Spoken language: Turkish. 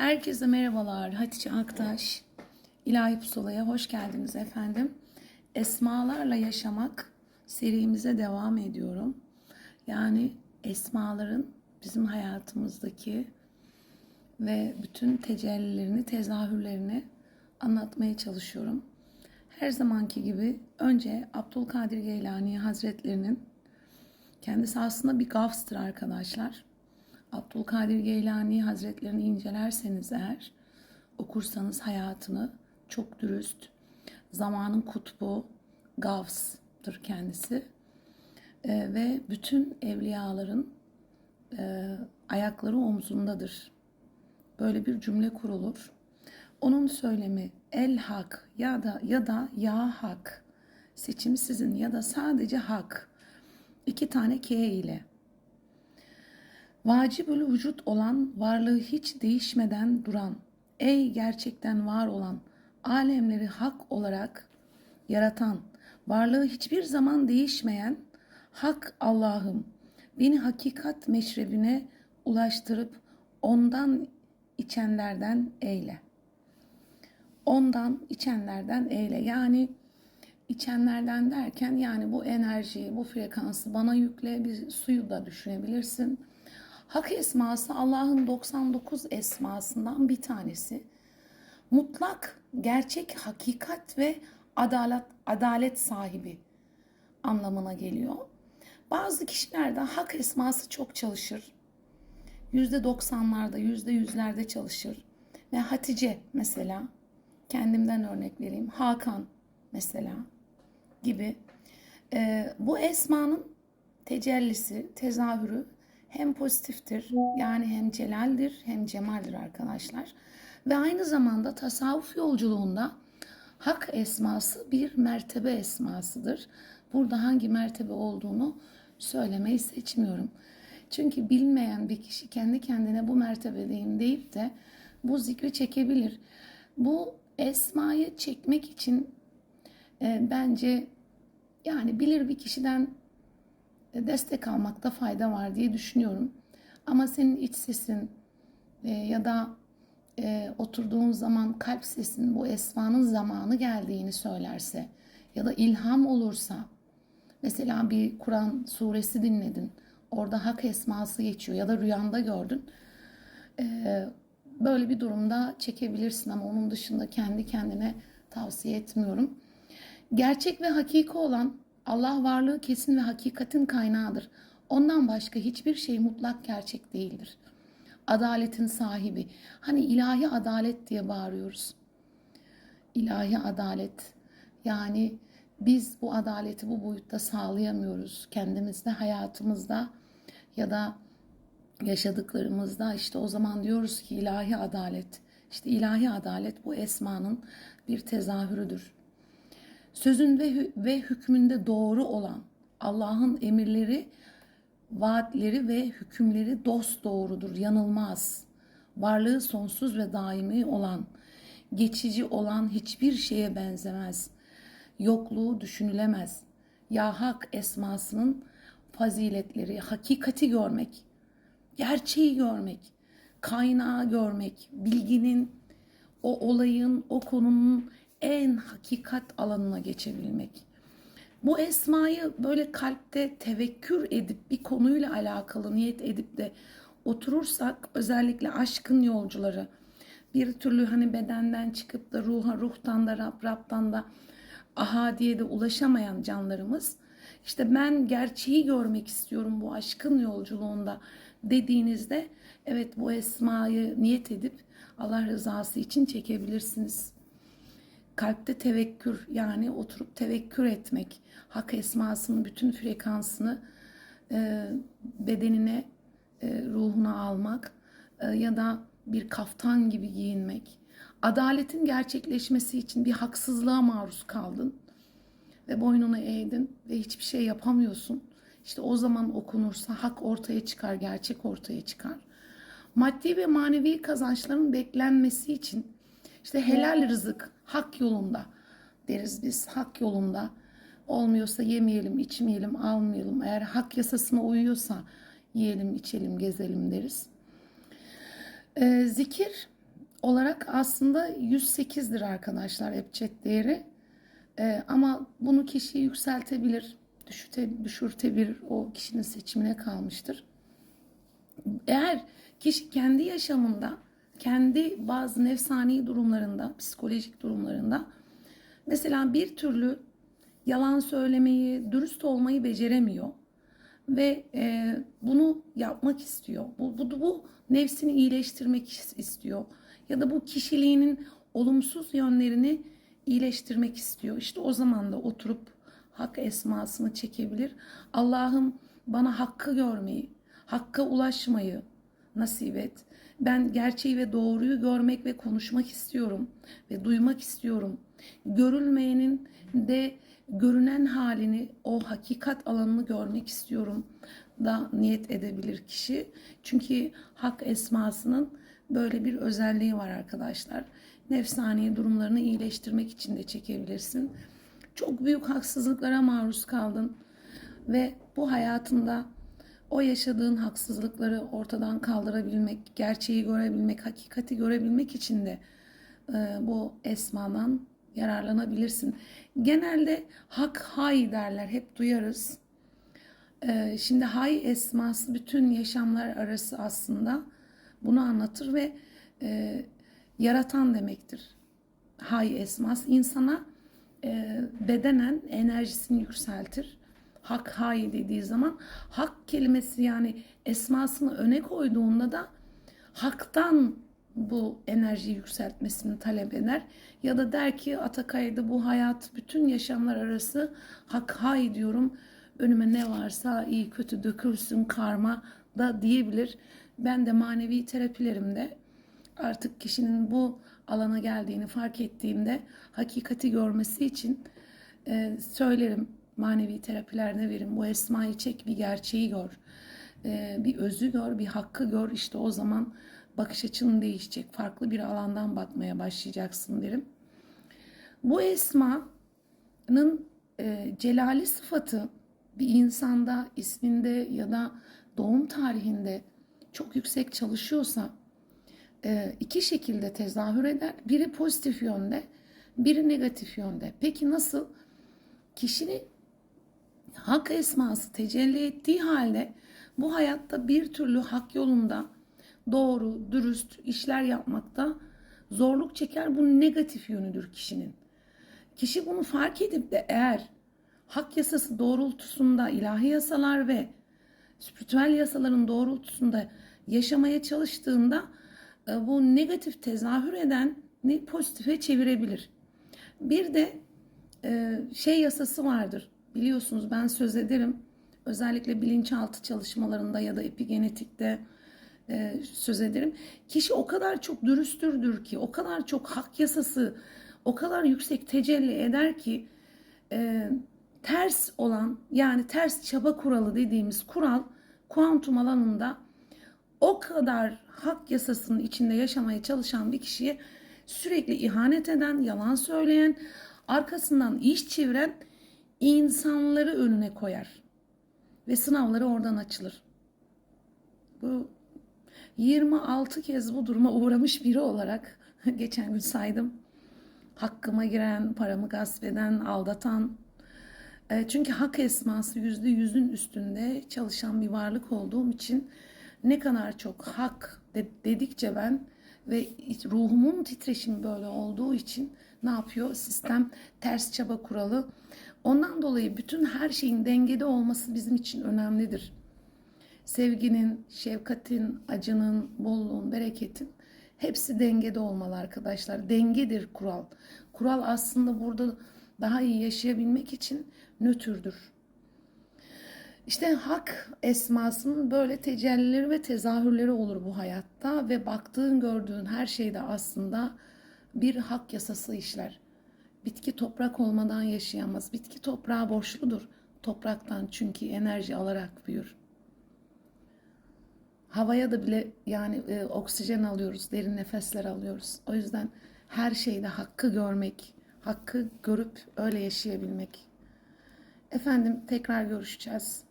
Herkese merhabalar. Hatice Aktaş, İlahi Pusula'ya hoş geldiniz efendim. Esmalarla yaşamak serimize devam ediyorum. Yani esmaların bizim hayatımızdaki ve bütün tecellilerini, tezahürlerini anlatmaya çalışıyorum. Her zamanki gibi önce Abdülkadir Geylani Hazretlerinin kendisi aslında bir gafstır arkadaşlar. Abdülkadir Geylani Hazretlerini incelerseniz eğer, okursanız hayatını çok dürüst, zamanın kutbu, gavstır kendisi. Ee, ve bütün evliyaların e, ayakları omzundadır. Böyle bir cümle kurulur. Onun söylemi el hak ya da ya da ya hak seçim sizin ya da sadece hak iki tane K ile vacibül vücut olan varlığı hiç değişmeden duran ey gerçekten var olan alemleri hak olarak yaratan varlığı hiçbir zaman değişmeyen hak Allah'ım beni hakikat meşrebine ulaştırıp ondan içenlerden eyle. Ondan içenlerden eyle. Yani içenlerden derken yani bu enerjiyi, bu frekansı bana yükle. Bir suyu da düşünebilirsin. Hak esması Allah'ın 99 esmasından bir tanesi. Mutlak, gerçek, hakikat ve adalet adalet sahibi anlamına geliyor. Bazı kişilerde hak esması çok çalışır. Yüzde doksanlarda, yüzde yüzlerde çalışır. Ve Hatice mesela, kendimden örnek vereyim. Hakan mesela gibi. Ee, bu esmanın tecellisi, tezahürü hem pozitiftir yani hem celaldir hem cemaldir arkadaşlar. Ve aynı zamanda tasavvuf yolculuğunda hak esması bir mertebe esmasıdır. Burada hangi mertebe olduğunu söylemeyi seçmiyorum. Çünkü bilmeyen bir kişi kendi kendine bu mertebedeyim deyip de bu zikri çekebilir. Bu esmayı çekmek için e, bence yani bilir bir kişiden destek almakta fayda var diye düşünüyorum. Ama senin iç sesin e, ya da e, oturduğun zaman kalp sesin bu esmanın zamanı geldiğini söylerse ya da ilham olursa mesela bir Kur'an suresi dinledin orada hak esması geçiyor ya da rüyanda gördün e, böyle bir durumda çekebilirsin ama onun dışında kendi kendine tavsiye etmiyorum. Gerçek ve hakiki olan Allah varlığı kesin ve hakikatin kaynağıdır. Ondan başka hiçbir şey mutlak gerçek değildir. Adaletin sahibi. Hani ilahi adalet diye bağırıyoruz. İlahi adalet. Yani biz bu adaleti bu boyutta sağlayamıyoruz. Kendimizde, hayatımızda ya da yaşadıklarımızda işte o zaman diyoruz ki ilahi adalet. İşte ilahi adalet bu esmanın bir tezahürüdür sözün ve, ve hükmünde doğru olan Allah'ın emirleri, vaatleri ve hükümleri dost doğrudur, yanılmaz. Varlığı sonsuz ve daimi olan, geçici olan hiçbir şeye benzemez. Yokluğu düşünülemez. Ya Hak esmasının faziletleri, hakikati görmek, gerçeği görmek, kaynağı görmek, bilginin, o olayın, o konunun en hakikat alanına geçebilmek. Bu esmayı böyle kalpte tevekkür edip bir konuyla alakalı niyet edip de oturursak özellikle aşkın yolcuları bir türlü hani bedenden çıkıp da ruha, ruhtan da Rab, Rab'dan da aha diye de ulaşamayan canlarımız işte ben gerçeği görmek istiyorum bu aşkın yolculuğunda dediğinizde evet bu esmayı niyet edip Allah rızası için çekebilirsiniz kalpte tevekkür yani oturup tevekkür etmek, hak esmasının bütün frekansını e, bedenine, e, ruhuna almak e, ya da bir kaftan gibi giyinmek. Adaletin gerçekleşmesi için bir haksızlığa maruz kaldın ve boynunu eğdin ve hiçbir şey yapamıyorsun. İşte o zaman okunursa hak ortaya çıkar, gerçek ortaya çıkar. Maddi ve manevi kazançların beklenmesi için işte helal rızık, hak yolunda deriz biz. Hak yolunda olmuyorsa yemeyelim, içmeyelim, almayalım. Eğer hak yasasına uyuyorsa yiyelim, içelim, gezelim deriz. Ee, zikir olarak aslında 108'dir arkadaşlar ebced değeri. Ee, ama bunu kişi yükseltebilir, düşüte, düşürtebilir. O kişinin seçimine kalmıştır. Eğer kişi kendi yaşamında, kendi bazı nefsani durumlarında, psikolojik durumlarında mesela bir türlü yalan söylemeyi, dürüst olmayı beceremiyor ve e, bunu yapmak istiyor. Bu, bu, bu nefsini iyileştirmek istiyor ya da bu kişiliğinin olumsuz yönlerini iyileştirmek istiyor. İşte o zaman da oturup hak esmasını çekebilir. Allah'ım bana hakkı görmeyi, hakka ulaşmayı nasip et. Ben gerçeği ve doğruyu görmek ve konuşmak istiyorum ve duymak istiyorum. Görülmeyenin de görünen halini, o hakikat alanını görmek istiyorum da niyet edebilir kişi. Çünkü hak esmasının böyle bir özelliği var arkadaşlar. Nefsani durumlarını iyileştirmek için de çekebilirsin. Çok büyük haksızlıklara maruz kaldın ve bu hayatında o yaşadığın haksızlıkları ortadan kaldırabilmek, gerçeği görebilmek, hakikati görebilmek için de e, bu esmadan yararlanabilirsin. Genelde hak hay derler, hep duyarız. E, şimdi hay esması bütün yaşamlar arası aslında bunu anlatır ve e, yaratan demektir. Hay esmas insana e, bedenen enerjisini yükseltir. Hak hay dediği zaman hak kelimesi yani esmasını öne koyduğunda da haktan bu enerjiyi yükseltmesini talep eder. Ya da der ki Atakay'da bu hayat bütün yaşamlar arası hak hay diyorum. Önüme ne varsa iyi kötü dökülsün karma da diyebilir. Ben de manevi terapilerimde artık kişinin bu alana geldiğini fark ettiğimde hakikati görmesi için e, söylerim manevi terapilerde verin bu esmayı çek bir gerçeği gör e, bir özü gör bir hakkı gör işte o zaman bakış açın değişecek farklı bir alandan bakmaya başlayacaksın derim. Bu esmanın e, celali sıfatı bir insanda isminde ya da doğum tarihinde çok yüksek çalışıyorsa e, iki şekilde tezahür eder. Biri pozitif yönde, biri negatif yönde. Peki nasıl? Kişinin hak esması tecelli ettiği halde bu hayatta bir türlü hak yolunda doğru, dürüst işler yapmakta zorluk çeker. Bu negatif yönüdür kişinin. Kişi bunu fark edip de eğer hak yasası doğrultusunda ilahi yasalar ve spiritüel yasaların doğrultusunda yaşamaya çalıştığında e, bu negatif tezahür eden pozitife çevirebilir. Bir de e, şey yasası vardır. Biliyorsunuz ben söz ederim. Özellikle bilinçaltı çalışmalarında ya da epigenetikte e, söz ederim. Kişi o kadar çok dürüsttürdür ki, o kadar çok hak yasası, o kadar yüksek tecelli eder ki ters olan yani ters çaba kuralı dediğimiz kural kuantum alanında o kadar hak yasasının içinde yaşamaya çalışan bir kişiye sürekli ihanet eden, yalan söyleyen, arkasından iş çeviren insanları önüne koyar. Ve sınavları oradan açılır. Bu 26 kez bu duruma uğramış biri olarak geçen gün saydım. Hakkıma giren, paramı gasp eden, aldatan. E, çünkü hak esması yüzde yüzün üstünde çalışan bir varlık olduğum için ne kadar çok hak dedikçe ben ve ruhumun titreşimi böyle olduğu için ne yapıyor? Sistem ters çaba kuralı. Ondan dolayı bütün her şeyin dengede olması bizim için önemlidir. Sevginin, şefkatin, acının, bolluğun, bereketin hepsi dengede olmalı arkadaşlar. Dengedir kural. Kural aslında burada daha iyi yaşayabilmek için nötrdür. İşte hak esmasının böyle tecellileri ve tezahürleri olur bu hayatta ve baktığın gördüğün her şeyde aslında bir hak yasası işler. Bitki toprak olmadan yaşayamaz. Bitki toprağa borçludur. Topraktan çünkü enerji alarak büyür. Havaya da bile yani e, oksijen alıyoruz, derin nefesler alıyoruz. O yüzden her şeyde hakkı görmek, hakkı görüp öyle yaşayabilmek. Efendim tekrar görüşeceğiz.